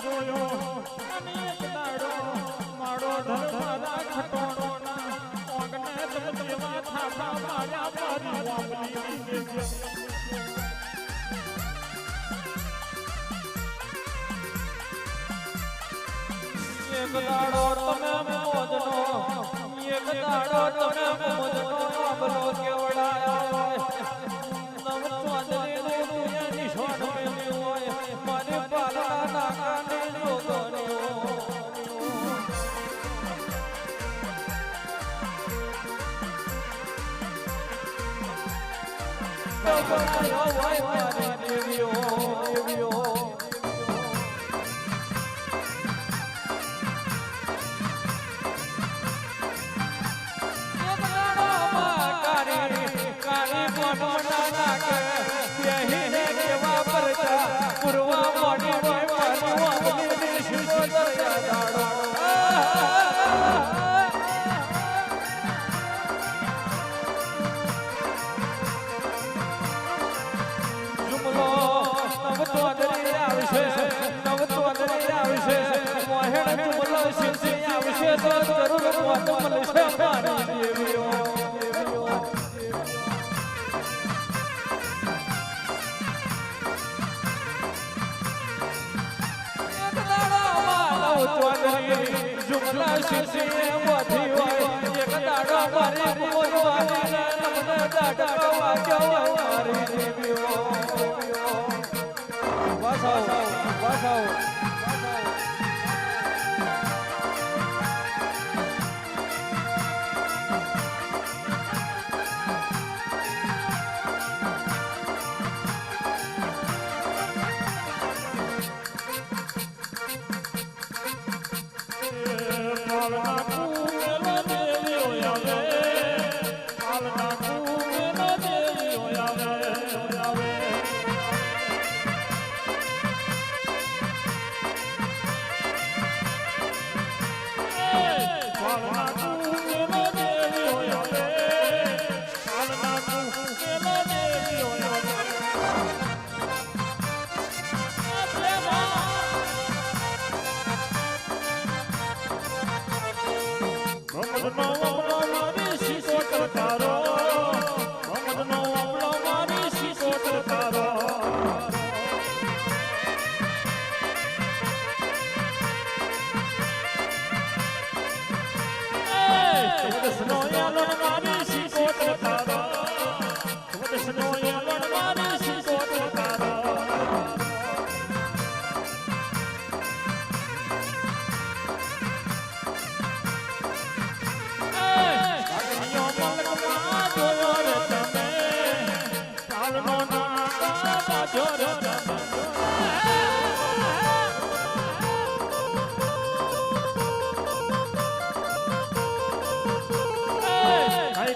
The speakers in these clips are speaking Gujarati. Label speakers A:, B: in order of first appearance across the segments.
A: મસી મારો એ બમો જનારે ઓબલે માં એ મારો ધર્મરા ખટોણોના ઓગણે તમ એક દાડો મોજનો, એક દાડો તમે મોજનો અબલો કેવડાયો બનાયો હોય દેવીઓ દેવીઓ જુમલા શિશી મોથી હોય એક દાડો મારી બોલવાની નમને વાગ્યો મારી દેવીઓ વાસાઓ વાસાઓ કાલના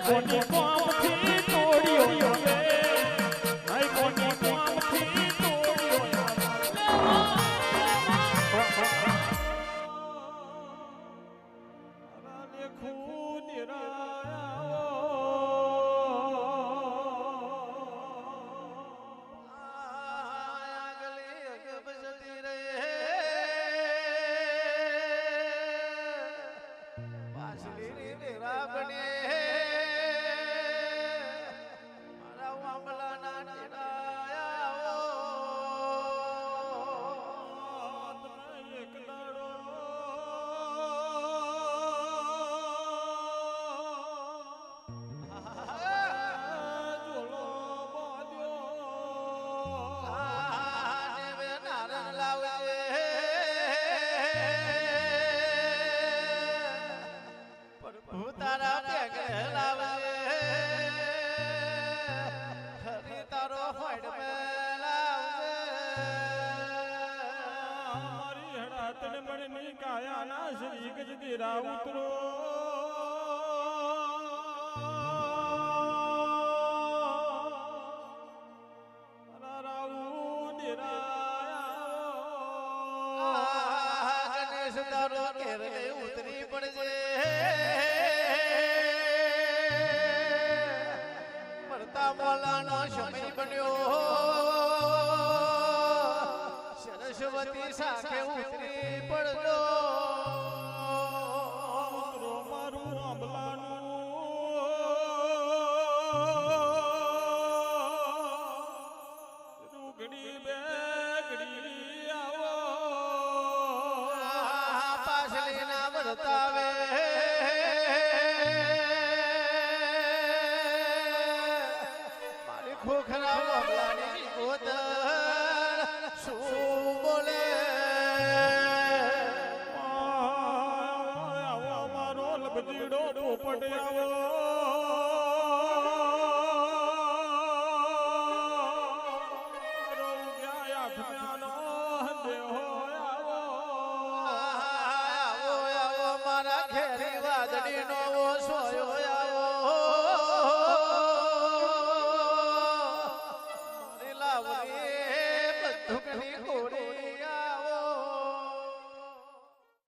B: Bonnie,
A: Bonnie. હડાતને મણની કાયાના શ્રી ગજદીરા ઉતરો
B: Oh.